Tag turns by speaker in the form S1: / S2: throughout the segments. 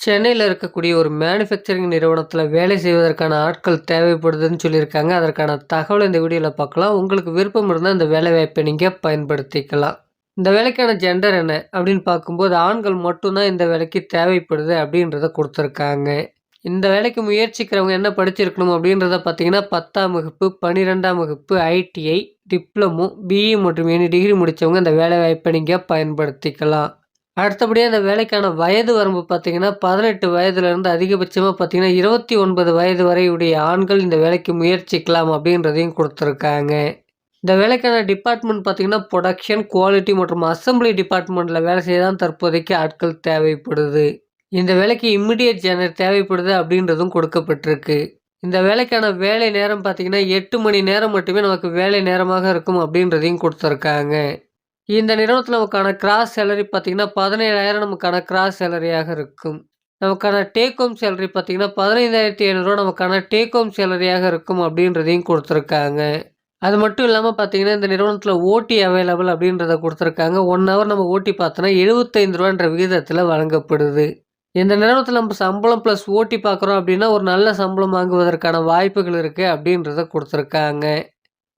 S1: சென்னையில் இருக்கக்கூடிய ஒரு மேனுஃபேக்சரிங் நிறுவனத்தில் வேலை செய்வதற்கான ஆட்கள் தேவைப்படுதுன்னு சொல்லியிருக்காங்க. அதற்கான தகவலை இந்த வீடியோவில் பார்க்கலாம். உங்களுக்கு விருப்பம் இருந்தால் இந்த வேலைவாய்ப்பை நீங்கள் பயன்படுத்திக்கலாம். இந்த வேலைக்கான ஜெண்டர் என்ன அப்படின்னு பார்க்கும்போது, ஆண்கள் மட்டும்தான் இந்த வேலைக்கு தேவைப்படுது அப்படின்றத கொடுத்துருக்காங்க இந்த வேலைக்கு முயற்சிக்கிறவங்க என்ன படிச்சிருக்கணும் அப்படின்றத பார்த்தீங்கன்னா, 10ஆம் வகுப்பு, 12ஆம் வகுப்பு, ஐடிஐ, டிப்ளமோ, பிஇ மற்றும் எனி டிகிரி முடித்தவங்க இந்த வேலைவாய்ப்பை நீங்கள் பயன்படுத்திக்கலாம். அடுத்தபடியாக இந்த வேலைக்கான வயது வரம்பு பார்த்தீங்கன்னா, 18 வயதிலிருந்து அதிகபட்சமாக பார்த்தீங்கன்னா, 29 வயது வரையுடைய ஆண்கள் இந்த வேலைக்கு முயற்சிக்கலாம் அப்படின்றதையும் கொடுத்துருக்காங்க இந்த வேலைக்கான டிபார்ட்மெண்ட் பார்த்தீங்கன்னா, புரொடக்ஷன், குவாலிட்டி மற்றும் அசெம்பிளி டிபார்ட்மெண்ட்டில் வேலை செய்ய தான் தற்போதைக்கு ஆட்கள் தேவைப்படுது. இந்த வேலைக்கு இம்மிடியட் ஜெனர் தேவைப்படுது அப்படின்றதும் கொடுக்கப்பட்டிருக்கு. இந்த வேலைக்கான வேலை நேரம் பார்த்தீங்கன்னா, எட்டு மணி நேரம் மட்டுமே நமக்கு வேலை நேரமாக இருக்கும் அப்படின்றதையும் கொடுத்துருக்காங்க இந்த நிறுவனத்தில் நமக்கான கிராஸ் சேலரி பார்த்தீங்கன்னா, 17,000 நமக்கான கிராஸ் சேலரியாக இருக்கும். நமக்கான டேக் ஹோம் சேலரி பார்த்தீங்கன்னா, ரூ. 15,500 நமக்கான டேக் ஹோம் சேலரியாக இருக்கும் அப்படின்றதையும் கொடுத்துருக்காங்க அது மட்டும் இல்லாமல் பார்த்தீங்கன்னா, இந்த நிறுவனத்தில் ஓட்டி அவைலபிள் அப்படின்றத கொடுத்துருக்காங்க ஒன் ஹவர் நம்ம ஓட்டி பார்த்தோன்னா எழுபத்தைந்து ரூபான்ற விகிதத்தில் வழங்கப்படுது. இந்த நிறுவனத்தில் நம்ம சம்பளம் ப்ளஸ் ஓட்டி பார்க்குறோம் அப்படின்னா, ஒரு நல்ல சம்பளம் வாங்குவதற்கான வாய்ப்புகள் இருக்குது அப்படின்றத கொடுத்துருக்காங்க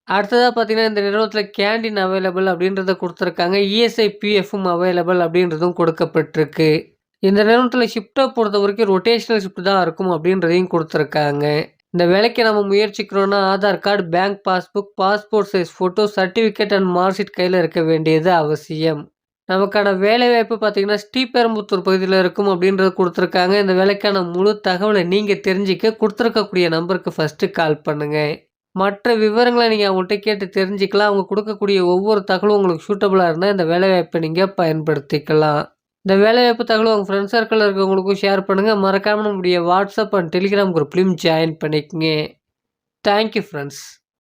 S1: அடுத்ததாக பார்த்தீங்கன்னா, இந்த நிறுவனத்தில் கேண்டீன் அவைலபிள் அப்படின்றத கொடுத்துருக்காங்க இஎஸ்ஐ, பிஎஃப்பும் அவைலபிள் அப்படின்றதும் கொடுக்கப்பட்டிருக்கு. இந்த நிறுவனத்தில் நிறுவனத்தில பொறுத்த வரைக்கும் ரொட்டேஷனல் ஷிஃப்ட் தான் இருக்கும் அப்படின்றதையும் கொடுத்துருக்காங்க இந்த வேலைக்கு நம்ம முயற்சிக்கிறோன்னா Aadhaar card, bank passbook, passport size photo, certificate and mark கையில் இருக்க வேண்டியது அவசியம். நமக்கான வேலைவாய்ப்பு பார்த்தீங்கன்னா, ஸ்ரீபெரும்புத்தூர் பகுதியில் இருக்கும் அப்படின்றத கொடுத்துருக்காங்க இந்த வேலைக்கான முழு தகவலை நீங்கள் தெரிஞ்சுக்க கொடுத்துருக்கக்கூடிய நம்பருக்கு ஃபஸ்ட்டு கால் பண்ணுங்கள் மற்ற விவரங்களை நீங்கள் அவங்கள்ட்ட கேட்டு தெரிஞ்சுக்கலாம். அவங்க கொடுக்கக்கூடிய ஒவ்வொரு தகவலும் உங்களுக்கு சூட்டபுளாக இருந்தால் இந்த வேலைவாய்ப்பை நீங்கள் பயன்படுத்திக்கலாம். இந்த வேலைவாய்ப்பு தகவல் உங்கள் ஃப்ரெண்ட்ஸ் சர்க்கிளில் இருக்கிறவங்களுக்கும் ஷேர் பண்ணுங்கள் மறக்காமல் நம்முடைய வாட்ஸ்அப் அண்ட் டெலிகிராம் குரூப்லேயும் ஜாயின் பண்ணிக்கங்க. Thank you